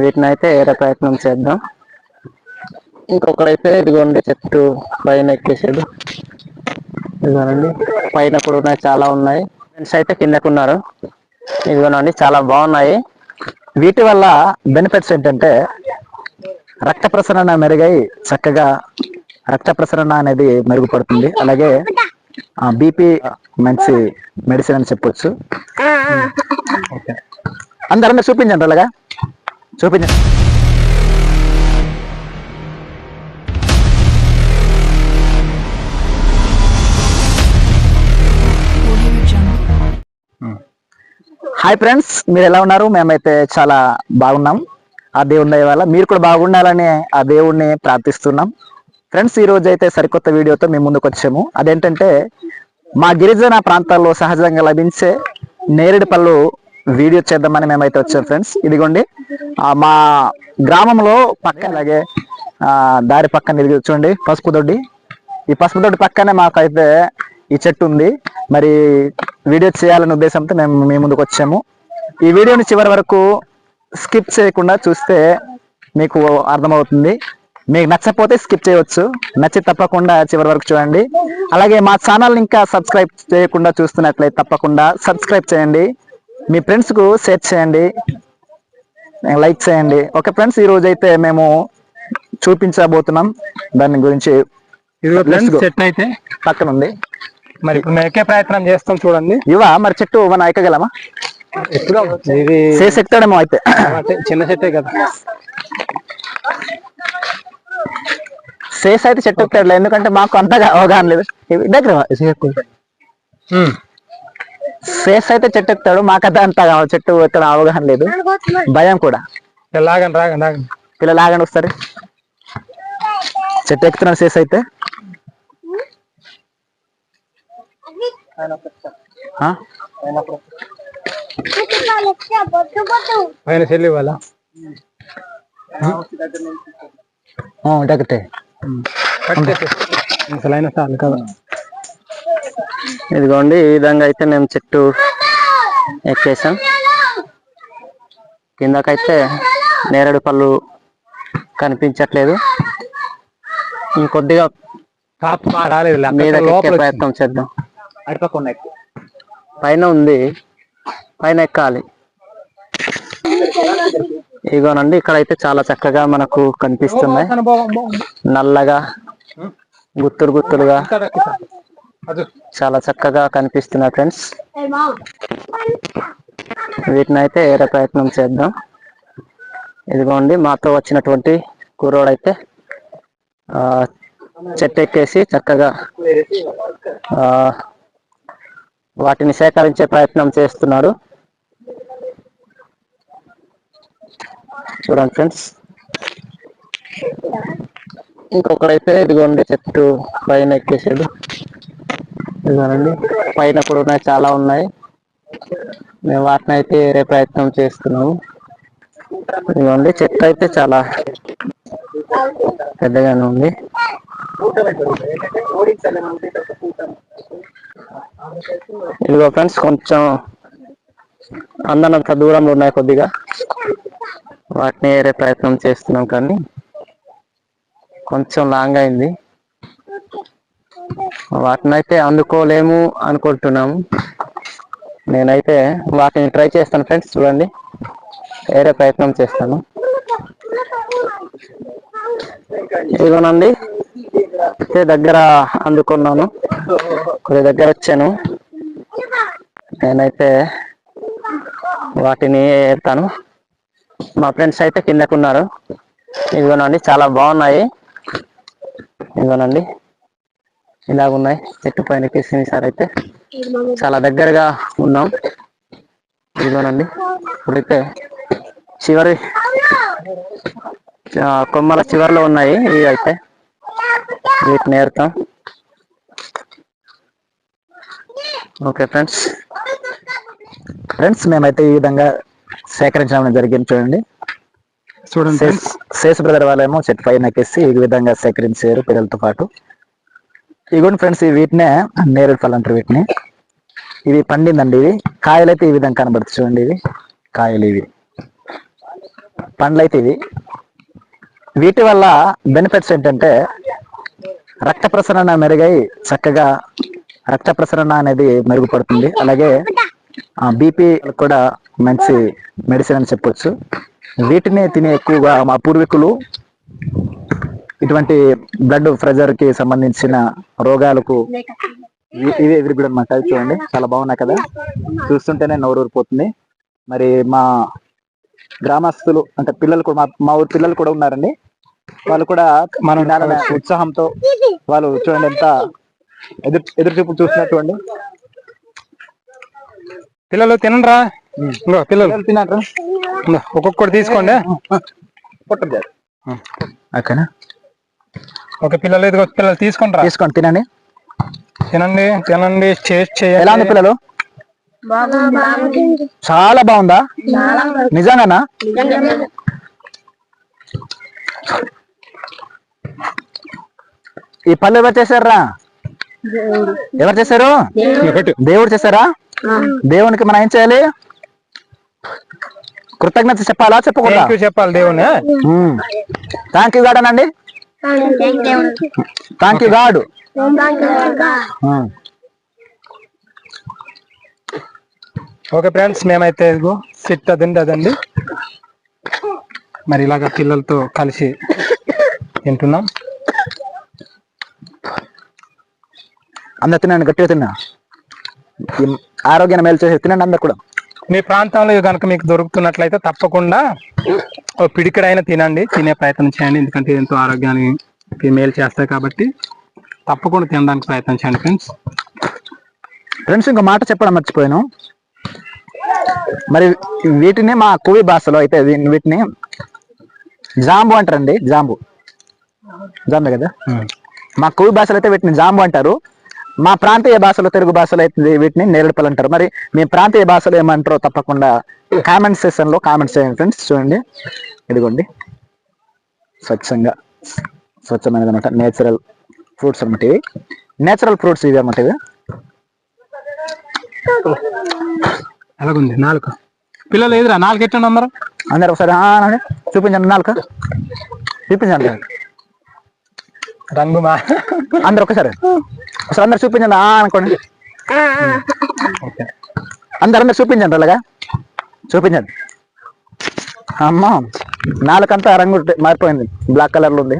వీటిని అయితే ఏరే ప్రయత్నం చేద్దాం. ఇంకొకడైతే ఇదిగోండి చెట్టు పైన ఎక్కేసాడు. ఇదిగోనండి పైన కూడా ఉన్నాయి చాలా ఉన్నాయి. ఫ్రెండ్స్ అయితే కిందకున్నారు ఇదిగోనండి చాలా బాగున్నాయి. వీటి వల్ల బెనిఫిట్స్ ఏంటంటే రక్త ప్రసరణ మెరుగై చక్కగా రక్త ప్రసరణ అనేది మెరుగుపడుతుంది. అలాగే బీపీ మంచి మెడిసిన్ అని చెప్పొచ్చు. అందరంగా చూపించండి అలాగా. చూపించండి హాయ్ ఫ్రెండ్స్ మీరు ఎలా ఉన్నారు? మేమైతే చాలా బాగున్నాం. ఆ దేవుని దయ వల్ల మీరు కూడా బాగుండాలని ఆ దేవుణ్ణి ప్రార్థిస్తున్నాం. ఫ్రెండ్స్ ఈ రోజు అయితే సరికొత్త వీడియోతో మేము ముందుకు వచ్చాము. అదేంటంటే మా గిరిజన ప్రాంతాల్లో సహజంగా లభించే నేరేడు పళ్ళు వీడియో చేద్దామని మేమైతే వచ్చాం ఫ్రెండ్స్ ఇదిగోండి మా గ్రామంలో పక్క అలాగే దారి పక్కన ఇది చూడండి పసుపు దొడ్డి. ఈ పసుపు దొడ్డి పక్కనే మాకైతే ఈ చెట్టు ఉంది. మరి వీడియో చేయాలనే ఉద్దేశంతో మేము మీ ముందుకు వచ్చాము. ఈ వీడియోని చివరి వరకు స్కిప్ చేయకుండా చూస్తే మీకు అర్థమవుతుంది. మీకు నచ్చకపోతే స్కిప్ చేయవచ్చు. నచ్చి తప్పకుండా చివరి వరకు చూడండి. అలాగే మా ఛానల్ ఇంకా సబ్స్క్రైబ్ చేయకుండా చూస్తున్నట్లయితే తప్పకుండా సబ్స్క్రైబ్ చేయండి. మీ ఫ్రెండ్స్కు షేర్ చేయండి. లైక్ చేయండి. ఓకే ఫ్రెండ్స్ ఈ రోజు అయితే మేము చూపించబోతున్నాం. దాని గురించి. చెట్టు అయితే పక్కన ఉంది. మరి ఇప్పుడు మేము ఎక్కే ప్రయత్నం చేస్తాం చూడండి. ఇవా మరి చెట్టు మనం ఎక్కగలమా ఇది ఎక్కుతాడేమో అయితే. చిన్న చెట్టే కదా. చేసి అయితే చెట్టు ఎక్కుతాడులే ఎందుకంటే మాకు అంతగా అవగాహన లేదు. దగ్గర చేసి అయితే చెట్టు ఎక్కుతాడు మాకు అంత చెట్టు ఎక్కడ అవగాహన లేదు. భయం కూడా. ఇలా లాగండి రాగండి రాగండి పిల్లలు ఆగండి ఒకసారి. చెట్టు ఎక్కుతున్నాడు చేసి అయితే. ఆ? పైన చెల్లి వాళ్ళ దగ్గరే అసలు అయినా చాలు కదా. ఇదిగోండి ఈ విధంగా అయితే మేము చెట్టు ఎక్కేసాం. కిందకైతే నేరేడు పళ్ళు కనిపించట్లేదు. ఇంకొద్దిగా కాపు బాగా రాలేదు లే. మీద అక్కడ లోపల ప్రయత్నం చేద్దాం. పైన ఉంది పైన ఎక్కాలి. ఇదిగోనండి ఇక్కడైతే చాలా చక్కగా మనకు కనిపిస్తున్నాయి. నల్లగా గుత్తులు గుత్తులుగా. చాలా చక్కగా కనిపిస్తున్నాయి ఫ్రెండ్స్. వీటిని అయితే ఏరే ప్రయత్నం చేద్దాం. ఇదిగోండి మాతో వచ్చినటువంటి కుర్రోడైతే ఆ, చెట్టు ఎక్కేసి చక్కగా ఆ, వాటిని సేకరించే ప్రయత్నం చేస్తున్నాడు. చూడండి ఫ్రెండ్స్. ఇంకొకడైతే ఇదిగోండి చెట్టు పైన ఎక్కేసాడు. ఇదిగోనండి పైన కూడా ఉన్నాయి చాలా ఉన్నాయి. మేము వాటిని అయితే ఏరే ప్రయత్నం చేస్తున్నాము. ఇదిగోండి చెట్టు అయితే చాలా పెద్దగానే ఉంది. ఇదిగో ఫ్రెండ్స్ కొంచెం అందనంత దూరంలో ఉన్నాయి కొద్దిగా. వాటిని ఏరే ప్రయత్నం చేస్తున్నాం కానీ కొంచెం లాంగ్ అయింది. వాటిని అయితే అందుకోలేము అనుకుంటున్నాము. నేనైతే వాటిని ట్రై చేస్తాను ఫ్రెండ్స్ చూడండి. వేరే ప్రయత్నం చేస్తాను. ఇదిగోనండి అయితే దగ్గర అందుకున్నాను. కొద్ది దగ్గర వచ్చాను. నేనైతే వాటిని ఏరుతాను. మా ఫ్రెండ్స్ అయితే కిందకున్నారు. ఇదిగోనండి చాలా బాగున్నాయి. ఇదిగోనండి. ఇలాగున్నాయి. చెట్టు పైన ఎక్కేసింది సార్ అయితే చాలా దగ్గరగా ఉన్నాం. ఇదిగోనండి. ఇప్పుడైతే చివరి కొమ్మల చివరిలో ఉన్నాయి ఇవి అయితే. వీటిని ఏరుతాం ఓకే ఫ్రెండ్స్. ఫ్రెండ్స్ మేమైతే ఈ విధంగా సేకరించడం జరిగింది చూడండి. చూడండి శేష్ బ్రదర్ వాళ్ళేమో చెట్టు పైన ఎక్కేసి ఈ విధంగా సేకరించారు పిల్లలతో పాటు. ఇగోండి ఫ్రెండ్స్ ఈ వీటినే నేరేడు పళ్ళు అంటారు వీటిని. ఇవి పండిందండి ఇవి. కాయలు అయితే ఈ విధంగా కనబడుతుంది చూడండి ఇవి. కాయలు ఇవి. పండ్లు అయితే ఇవి. వీటి వల్ల బెనిఫిట్స్ ఏంటంటే రక్త ప్రసరణ మెరుగై చక్కగా రక్త ప్రసరణ అనేది మెరుగుపడుతుంది. అలాగే బీపీ కూడా మంచి మెడిసిన్ అని చెప్పొచ్చు. వీటిని తిని ఎక్కువగా మా పూర్వీకులు ఇటువంటి బ్లడ్ ప్రెషర్కి సంబంధించిన రోగాలకు ఇవి- ఇవే విరుగుడు అనమాట చూడండి. చాలా బాగున్నాయి కదా? చూస్తుంటేనే నోరు ఊరిపోతుంది మరి మా గ్రామస్తులు అంటే పిల్లలు కూడా మా- ఊరు పిల్లలు కూడా ఉన్నారండి. వాళ్ళు కూడా మనం ఉత్సాహంతో వాళ్ళు చూడండి ఎంత ఎదురు ఎదురు చూపు చూసినట్టు అండి పిల్లలు తినరా ఇంకో పిల్లలు. తిన్నారు ఇంగో, ఒక్కొక్కటి తీసుకోండి. ఓకేనా ఒక పిల్లలు ఇదిగో పిల్లలు తీసుకొని రా. తీసుకోండి తినండి. తినండి తినండి టేస్ట్ ఎలా ఉంది పిల్లలు? చాలా బాగుందా? నిజంగానా? ఈ పళ్ళు ఎవరు చేశారా ఎవరు చేశారు? దేవుడు చేశారా? దేవునికి మనం ఏం చేయాలి? కృతజ్ఞత చెప్పాలా? చెప్పకూడదా? యూ చెప్పాలి దేవుని థ్యాంక్ యూ గాడ్ అనండి. Thank you God okay friends మేమైతే ఇదిగో సిట్ అదండి అదండి మరి ఇలాగ పిల్లలతో కలిసి తింటున్నాం. అందరు తినండి గట్టిగా తిన్నా. ఆరోగ్యాన్ని మేలు చేసి తినండి అందరు కూడా. మీ ప్రాంతంలో కనుక మీకు దొరుకుతున్నట్లయితే తప్పకుండా ఓ పిడికడైనా తినండి తినే ప్రయత్నం చేయండి. ఎందుకంటే ఎంతో ఆరోగ్యానికి మేలు చేస్తాయి కాబట్టి తప్పకుండా తినడానికి ప్రయత్నం చేయండి ఫ్రెండ్స్. ఫ్రెండ్స్ ఇంకో మాట చెప్పడం మర్చిపోయాను. మరి వీటిని మా కువి భాషలో అయితే వీటిని జాంబు అంటారండి జాంబు. జాంబే కదా? మా కువి భాషలో అయితే వీటిని జాంబు అంటారు. మా ప్రాంతీయ భాషలో తెలుగు భాషలో అయితే వీటిని నేరేడుపల్లి అంటారు మరి మీ ప్రాంతీయ భాషలో ఏమంటారో తప్పకుండా కామెంట్ సెక్షన్లో కామెంట్స్ చేయండి ఫ్రెండ్స్ చూడండి. ఇదిగోండి. స్వచ్ఛంగా స్వచ్ఛమైనది అనమాట నేచురల్ ఫ్రూట్స్ అనమాట ఇవి. నేచురల్ ఫ్రూట్స్ ఇవి అనమాట ఇవి. ఎలాగుంది? నాలుగు పిల్లలు ఎదురా నాలుగు ఎట్లా అందరు అందరు ఒకసారి. చూపించండి నాలుక. చూపించండి. రంగు మా అందరు ఒకసారి. ఒకసారి అందరు చూపించండి. ఆ అనుకోండి. ఓకే. అందరు అందరు చూపించండి అలాగా? చూపించండి. అమ్మా నాలుకంతా రంగు మారిపోయింది. బ్లాక్ కలర్లో ఉంది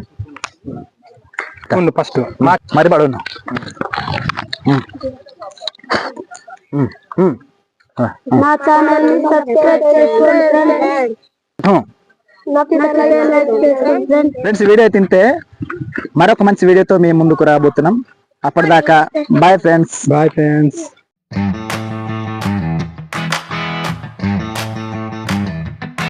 ఫస్ట్. మా మరి పడు నా ఛానల్ని సబ్స్క్రైబ్ చేసుకోండి ఫ్రెండ్స్ వీడియో తింటే మరొక మంచి వీడియోతో మేము ముందుకు రాబోతున్నాం. అప్పటిదాకా బాయ్ ఫ్రెండ్స్ బాయ్ ఫ్రెండ్స్